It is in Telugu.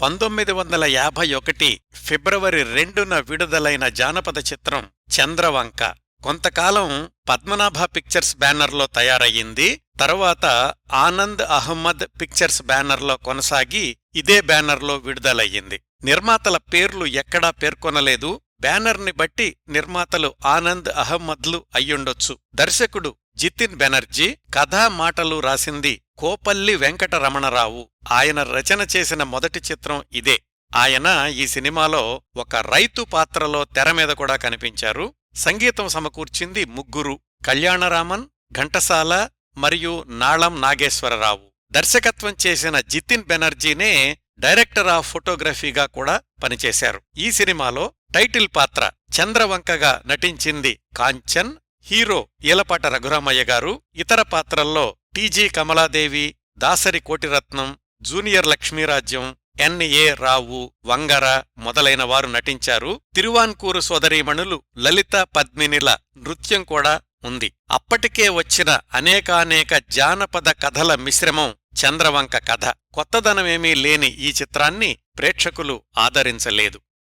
పంతొమ్మిది వందల యాభై ఒకటి ఫిబ్రవరి రెండున విడుదలైన జానపద చిత్రం చంద్రవంక. కొంతకాలం పద్మనాభ పిక్చర్స్ బ్యానర్లో తయారయ్యింది. తరువాత ఆనంద్ అహ్మద్ పిక్చర్స్ బ్యానర్లో కొనసాగి ఇదే బ్యానర్లో విడుదలయ్యింది. నిర్మాతల పేర్లు ఎక్కడా పేర్కొనలేదు. బ్యానర్ని బట్టి నిర్మాతలు ఆనంద్ అహ్మద్లు అయ్యుండొచ్చు. దర్శకుడు జితిన్ బెనర్జీ కథా మాటలు రాసింది కోపల్లి వెంకటరమణరావు ఆయన రచన చేసిన మొదటి చిత్రం ఇదే. ఆయన ఈ సినిమాలో ఒక రైతు పాత్రలో తెర మీద కూడా కనిపించారు. సంగీతం సమకూర్చింది ముగ్గురు కళ్యాణరామన్ ఘంటసాల మరియు నాళం నాగేశ్వరరావు. దర్శకత్వం చేసిన జితిన్ బెనర్జీనే డైరెక్టర్ ఆఫ్ ఫోటోగ్రఫీగా కూడా పనిచేశారు. ఈ సినిమాలో టైటిల్ పాత్ర చంద్రవంకగా నటించింది కాంచన్ హీరో ఈలపాట రఘురామయ్య గారు. ఇతర పాత్రల్లో TG Kamaladevi Dasari Kotiratnam junior Lakshmirajyam NA Rao Vangara మొదలైన వారు నటించారు. తిరువాన్కూరు సోదరీమణులు లలిత పద్మినిల నృత్యం కూడా ఉంది. అప్పటికే వచ్చిన అనేకానేక జానపద కథల మిశ్రమం చంద్రవంక కథ. కొత్తదనమేమీ లేని ఈ చిత్రాన్ని ప్రేక్షకులు ఆదరించలేదు.